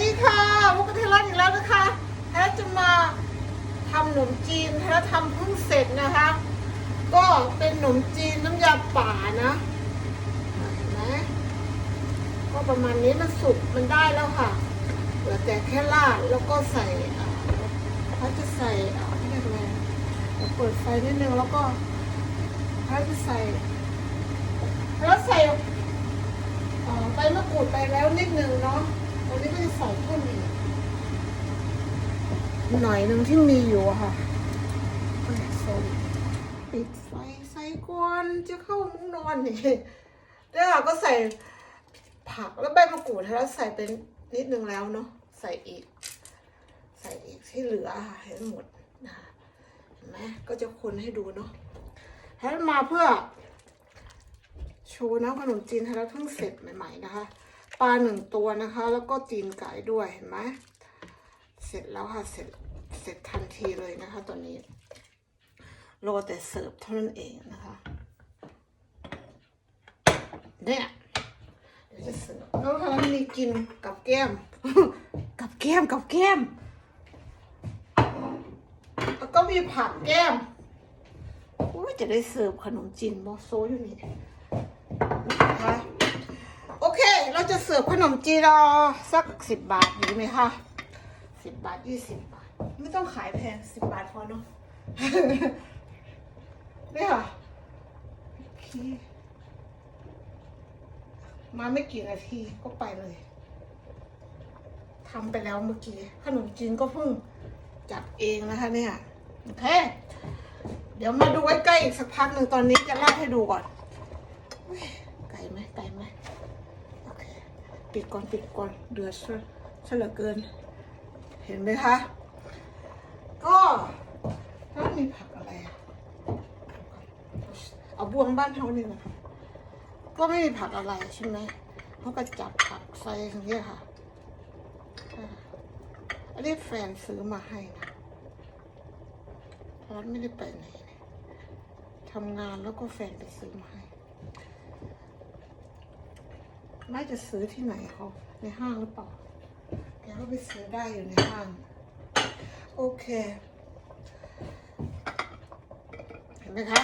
ดีค่ะมุกเทลันอีกแล้วนะคะแท้จะมาทำขนมจีนแท้ทำเพิ่งเสร็จนะคะ ก็เป็นขนมจีนน้ำยาป่านะเห็นไหมก็ประมาณนี้มันสุกมันได้แล้วค่ะเหลือแต่แค่ราดแล้วก็ใส่เขาจะใส่อ่าเรียกอะไรเดี๋ยวเปิดไฟนิดนึงแล้วก็เขาจะใส่แล้วใส่ใบมะกรูดไปแล้วนิดนึงเนาะ ตรงนี้ก็จะใส่เพิ่มอีกหน่อยหนึ่งที่มีอยู่อะค่ะก็ใส่ปิดไฟใส่ก่อนจะเข้ามุ้งนอนนี่แล้วเราก็ใส่ผักแล้วใบมะกรูดแล้วใส่เป็นนิดนึงแล้วเนาะใส่อีก ใส่อีกที่เหลือค่ะให้หมดนะคะเห็นไหมก็จะคนให้ดูเนาะให้มาเพื่อโชว์น้ำขนมจีนทาราเพิ่งเสร็จใหม่ ๆ นะคะ ปลาหนึ่งตัวนะคะ แล้วก็ตีนไก่ด้วยเห็นไหมเสร็จแล้วค่ะเสร็จเสร็จทันทีเลยนะคะตอนนี้รอแต่เสิร์ฟเท่านั้นเองนะคะเนี่ยเดี๋ยวจะเสิร์ฟแล้วทารามีกินกับแก้ม กับแก้มกับแก้ม แล้วก็มีผักแก้มโอ้ยจะได้เสิร์ฟขนมจีนบอโซอยู่นี่ นะคะโอ เราจะเสิร์ฟขนมจีรอสักสิบบาทดีไหมคะสิบบาทยี่สิบบาท ไม่ต้องขายแพงสิบบาทพอเนาะนี่ค่ะมาไม่กี่นาทีก็ไปเลยทำไปแล้วเมื่อกี้ขนมจีนก็เพิ่งจัดเองนะคะเนี่ยโอเค เดี๋ยวมาดูใกล้ๆอีกสักพักหนึ่งตอนนี้จะลาดให้ดูก่อนไกลไหมไกลไหม ปิดก่อนปิดก่อนเดือดซะเหลือเกิน เห็นไหมคะ ก็ถ้ามีผักอะไร เอาบวงบ้านเขานี่นะก็ไม่มีผักอะไรใช่ไหมเขาก็จับผักใส่อย่างเงี้ค่ะ อันนี้แฟนซื้อมาให้นะร้านไม่ได้ไปไหนทำงานแล้วก็แฟนไปซื้อมาให้ ไม่จะซื้อที่ไหนเขาในห้างหรือเปล่าแกก็ไปซื้อได้อยู่ในห้าง โอเค เห็นไหมคะ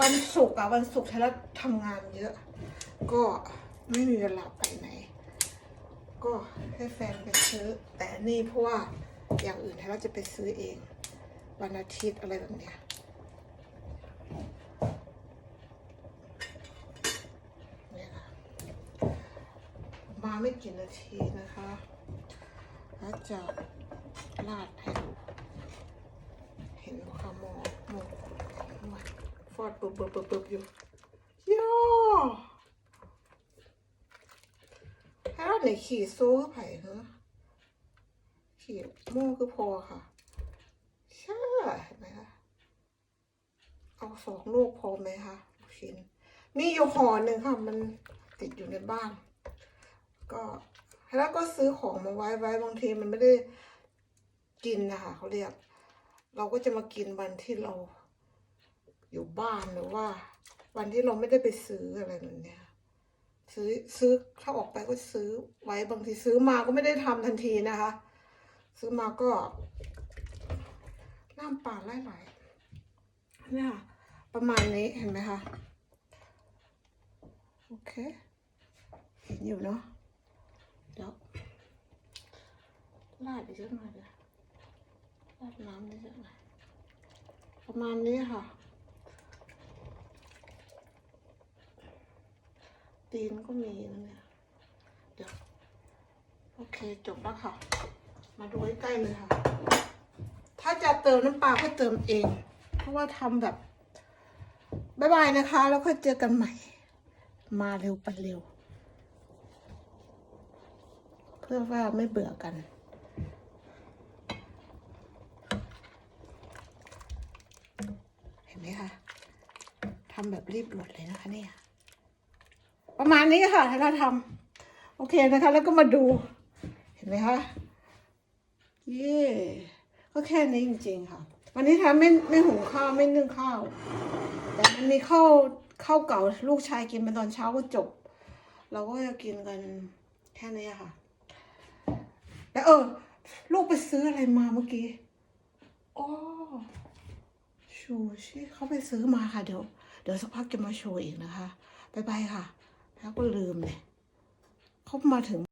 วันศุกร์อะวันศุกร์ฉันแล้วทำงานเยอะ ก็ไม่มีเวลาไปไหน ก็ให้แฟนไปซื้อ แต่นี่เพราะว่าอย่างอื่นฉันจะไปซื้อเอง วันอาทิตย์อะไรแบบเนี้ยเนี่ยค่ะมา ไม่กี่นาทีนะคะ แล้วจะลาดให้ดูเห็นไหมคะหมอหมอฟอดปึ๊บปึ๊บปึ๊บปึ๊บอยู่ย่อให้เราไหนขี่โซ่ไผ่เหรอขี่โม่คือพอค่ะใช่เห็นไหมคะเอาสองลูกพอไหมคะลูกชิ้นมีอยู่ห่อหนึ่งค่ะ มันติดอยู่ในบ้าน ก็แล้วก็ซื้อของมาไว้ไว้บางทีมันไม่ได้กินนะคะเขาเรียก เราก็จะมากินวันที่เราอยู่บ้านหรือว่า วันที่เราไม่ได้ไปซื้ออะไรแบบเนี้ยซื้อซื้อถ้าออกไปก็ซื้อไว้บางทีซื้อมาก็ไม่ได้ทำทันทีนะคะ ซื้อมาก็น้ำป่าไหลๆเนี่ยค่ะประมาณนี้เห็นไหมคะโอเคเห็นอยู่เนาะ เดี๋ยว ราดอีกสักหน่อยเดี๋ยวราดน้ำนิดสักหน่อยประมาณนี้ค่ะ ตีนก็มีนะเนี่ยเดี๋ยวโอเคจบแล้วค่ะ มาดูใกล้ๆเลยค่ะ ถ้าจะเติมน้ำปลาก็เติมเอง เพราะว่าทำแบบบ๊ายบายนะคะ แล้วค่อยเจอกันใหม่ มาเร็วไปเร็ว เพื่อว่าไม่เบื่อกัน เห็นไหมคะ ทำแบบรีบด่วนเลยนะคะเนี่ยประมาณนี้ค่ะถ้าเราทำโอเคนะคะ แล้วก็มาดู เห็นไหมคะเย่ก็แค่นี้จริง ๆ ค่ะ วันนี้ทำไม่ไม่หุงข้าวไม่นึ่งข้าว แต่มันมีข้าวข้าวเก่าลูกชายกินไปตอนเช้าก็จบ เราก็จะกินกันแค่นี้ค่ะ แล้วเออ ลูกไปซื้ออะไรมาเมื่อกี้อ๋อชูชิเขาไปซื้อมาค่ะเดี๋ยว เดี๋ยวสักพักจะมาโชว์อีกนะคะ บ๊ายบายค่ะ แล้วก็ลืมเลยเขามาถึง